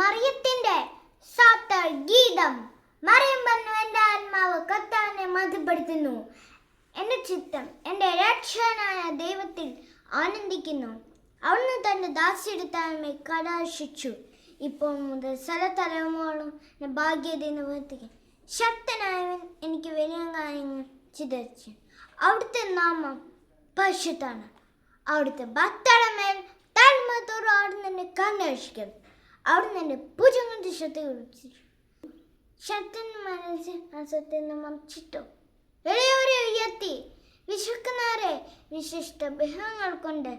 മറിയത്തിന്റെ സാത്ത ഗീതം മറിയം പറഞ്ഞു എന്റെ ആത്മാവ് കത്താനെ മതിപ്പെടുത്തുന്നു എന്റെ ചിത്തം എന്റെ രക്ഷകനായ ദൈവത്തിൽ ആനന്ദിക്കുന്നു. അവിടുന്ന് തന്റെ ദാസിയെടുത്താമെ കടാശിച്ചു ഇപ്പോൾ മുതൽ സ്ഥലത്തലമോളം ഭാഗ്യത നിവർത്തിക്കും ശക്തനായവൻ എനിക്ക് വലിയ കാര്യങ്ങൾ ചിതറിച്ചു. അവിടുത്തെ നാമം പരിശുദ്ധാണ് അവിടുത്തെ ഭക്തടമേൽ മേൽ താഴ്മത്തോറും അവിടുന്ന് കണ്ണഴിക്കും അവിടുന്ന് എന്റെ കൊണ്ട് ശക്തി കുറിച്ചു ശക്തൻ മനസ്സിൽ അസത്തിൽ നിന്ന് ചിട്ടു എളിയവരെ ഉയർത്തി. വിശക്കുന്നവരെ വിശിഷ്ട ബഹങ്ങൾ കൊണ്ട്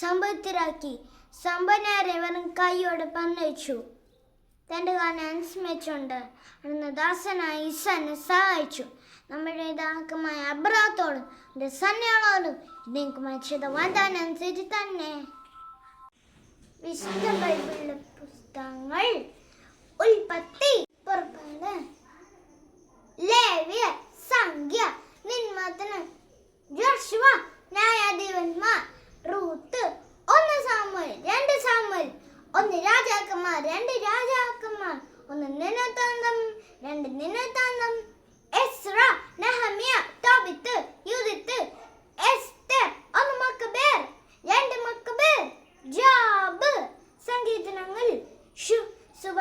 സമ്പത്തിരാക്കി സമ്പന്നരെ വെറും കൈയോടെ പന്നയിച്ചു. തന്റെ കാലം അനുസ്മരിച്ചുകൊണ്ട് അന്ന് ദാസനായ ഈശാനെ സഹായിച്ചു. നമ്മുടെ ഇതാക്കമായ അബ്രാത്തോടും എന്റെ സന്യാളോടും നിങ്ങൾക്ക് മനുഷ്യത വാഗ്ദാനം തന്നെ വിശുദ്ധ ബൈബിളിലെ 장을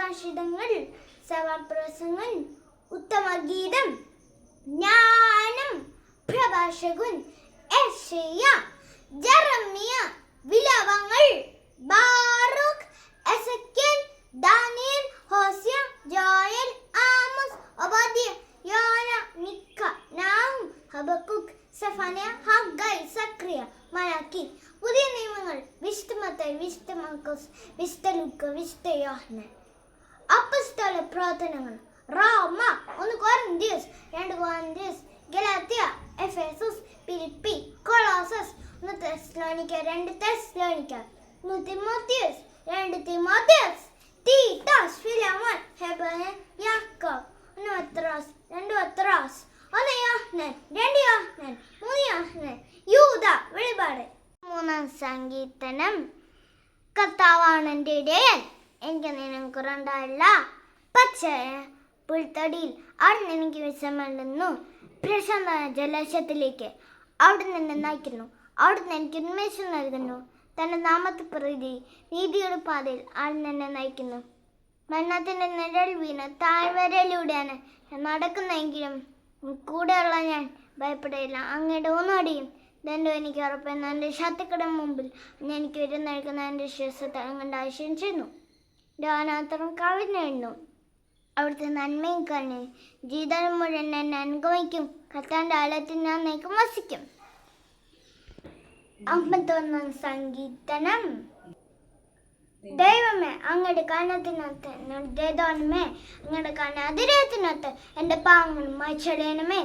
സുഭാഷിതങ്ങൾ സഭാപ്രസംഗങ്ങൾ ഉത്തമഗീതം ജ്ഞാനം പ്രഭാഷകൻ എഷയ Jeremiah വിലവങ്ങൾ Baruch Ezekiel Daniel Hosea Joel Amos Obadiah Jonah Micah Nahum Habakkuk Zephaniah Haggai Zechariah Malachi പുതിയ നിയമങ്ങൾ വിശുദ്ധ മത്തായി വിശുദ്ധ മാർക്കോസ് വിശുദ്ധ ലൂക്ക വിശുദ്ധ പ്രവർത്തനങ്ങൾ. റോമ ഒന്ന് കോറിന്ത്യസ് രണ്ട് Corinthians Galatia Ephesus Philippi Colossians ഒന്ന് തെസ്ലോണിക്ക രണ്ട് തെസ്ലോണിക്ക ഒന്ന് തിമോത്തിയസ് രണ്ട് തിമോത്തിയസ് തീട്ടാസ് ഫിലമോൻ ഹെബൻ യാക്കോബ് ഒന്ന് പത്രോസ് രണ്ട് പത്രോസ് ഒന്ന് യോഹന്നാൻ രണ്ട് യോഹന്നാൻ മൂന്ന് യോഹന്നാൻ യൂത വെളിപാട്. മൂന്നാം സങ്കീർത്തനം. കർത്താവാണ് എന്റെ ഇടയൻ. എനിക്ക് നിനക്കുറണ്ടായില്ല പച്ച പുൽത്തടിയിൽ അവിടെ എനിക്ക് വിഷമമുണ്ടെന്നു പ്രശാന്ത ജലാശയത്തിലേക്ക് അവിടെ നിന്ന് നയിക്കുന്നു. അവിടുന്ന് എനിക്ക് ഉന്മേഷം നൽകുന്നു. തന്റെ നാമത്തെ പ്രതി നീതിയുടെ പാതയിൽ അവിടെ എന്നെ നയിക്കുന്നു. മരണത്തിന്റെ നിഴൽ വീണ് താഴ്വരയിലൂടെയാണ് ഞാൻ നടക്കുന്നതെങ്കിലും കൂടെയുള്ള ഞാൻ ഭയപ്പെടില്ല അങ്ങയുടെ ഒന്നടിയും ദണ്ഡം എനിക്ക് ഉറപ്പെന്ന് എന്റെ ശത്രുക്കളുടെ മുമ്പിൽ എനിക്ക് നൽകുന്ന എന്റെ അങ്ങോട്ട് ആശയം ചെയ്യുന്നു. ധ്യാനാത്രം കവിഞ്ഞെഴുന്നു അവിടുത്തെ നന്മയും കണ്ണി ജീവിതം മുഴുവൻ എന്നെ അനുഗമിക്കും. കത്താന്റെ ആലത്തിൽ ഞാൻ നീക്കം വസിക്കും. അമ്പത്തൊന്നാം സംഗീതനം ദൈവമേ അങ്ങയുടെ കണ്ണത്തിനകത്ത് ദേദോനമേ അങ്ങയുടെ കണ്ണ അതിരത്തിനകത്ത് എന്റെ പാവങ്ങൾ മച്ചടേനമേ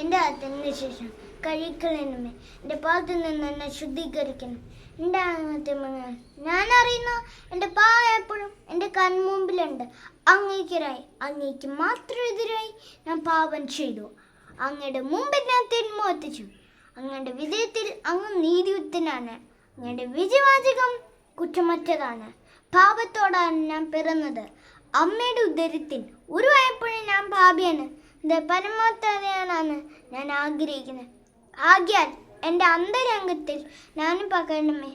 എന്റെ അകത്തിന് ശേഷം കഴിക്കളയണമേ എന്റെ പാദത്തിൽ നിന്ന് എന്നെ ശുദ്ധീകരിക്കണം. എന്റെ അങ്ങനത്തെ മകൻ. ഞാൻ അറിയുന്നു എന്റെ പാ എപ്പോഴും എന്റെ കൺമുമ്പിലുണ്ട്. അങ്ങേക്കെതിരായി അങ്ങേക്ക് മാത്രം എതിരായി ഞാൻ പാപം ചെയ്തു. അങ്ങയുടെ മുമ്പിൽ ഞാൻ തിന്മോത്തിച്ചു. അങ്ങയുടെ വിജയത്തിൽ അങ്ങ് നീതിയുത്തനാണ് അങ്ങയുടെ വിജയവാചകം കുറ്റമറ്റതാണ്. പാപത്തോടാണ് ഞാൻ പിറന്നത്. അമ്മയുടെ ഉദരത്തിൽ ഉരുവായപ്പോഴും ഞാൻ പാപിയാണ്. ഇത് പരമാവധിയാണെന്ന് ഞാൻ ആഗ്രഹിക്കുന്നത്. ആകിയാൽ എന്റെ അന്തരംഗത്തിൽ ഞാനും പകരണമേ.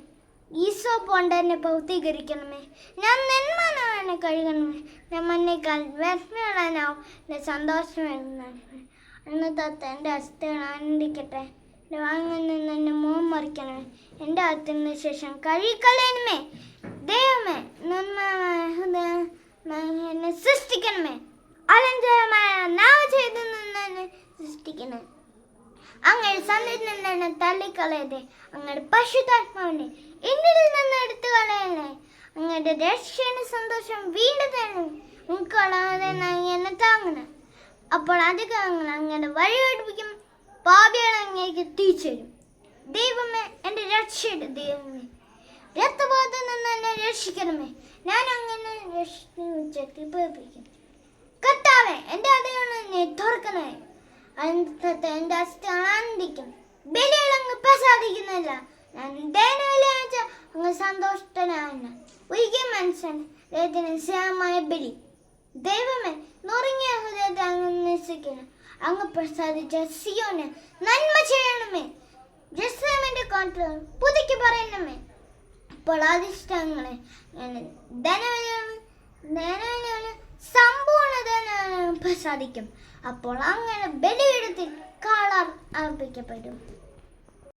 ഈശോ പോണ്ടെന്നെ ഭൗതീകരിക്കണമേ ഞാൻ നെന്മാനാണ് കഴുകണമേ. ഞാൻ മണ്ണേക്കാൾ വ്യർത്ഥനാവും എന്റെ സന്തോഷം വരുന്നതാണ് അന്ന് തത്ത എന്റെ അസ്ഥ ആനന്ദിക്കട്ടെ. എന്റെ വാങ്ങിൽ നിന്ന് എന്നെ മുഖം മറിക്കണമേ. എന്റെ അത്തിന് ശേഷം കഴുകിക്കളയണമേ. ദൈവമേ ഹൃദയമായി എന്നെ സൃഷ്ടിക്കണമേ. അലഞ്ചരമായ നാവ് ചെയ്തു നിന്ന് എന്നെ സന്ധിയിൽ നിന്നെ തള്ളിക്കളയതെ. അങ്ങയുടെ പശുതാത്മാവിനെ എന്നിൽ നിന്ന് എടുത്തു കളയണേ. അങ്ങയുടെ രക്ഷയുടെ സന്തോഷം വീണ്ടും തരണം. ഉൾക്കൊള്ളാതെ എന്നെ താങ്ങണം. അപ്പോൾ അധികങ്ങൾ അങ്ങനെ വഴി പഠിപ്പിക്കും പാപികൾ അങ്ങേക്ക് തീച്ചരും ദൈവമേ എന്റെ രക്ഷയുടെ ദൈവമേ. രക്തബോധം നിന്ന് എന്നെ രക്ഷിക്കണമേ. ഞാൻ അങ്ങനെ രക്ഷിച്ചു പേപ്പിക്കും കർത്താവേ എന്റെ അതുകൊണ്ട് നീ തുറക്കണേ അനന്തത്തെ എന്റെ ബലികൾ അങ്ങ് പ്രസാദിക്കുന്നില്ല വിലയച്ച അങ്ങ് പ്രസാദിച്ച സിയോന് നന്മ ചെയ്യണമേ. ജസ്ലമിന്റെ കോട്ടകൾ പുതുക്കി പറയണമേ. അപ്പോൾ ആദിഷ്ടങ്ങളെ ധനവനാണ് ധനവനാണ് സമ്പൂർണ പ്രസാദിക്കും അപ്പോൾ അങ്ങനെ ബലിയെടുത്ത് കാളാർ അർപ്പിക്കപ്പെടും.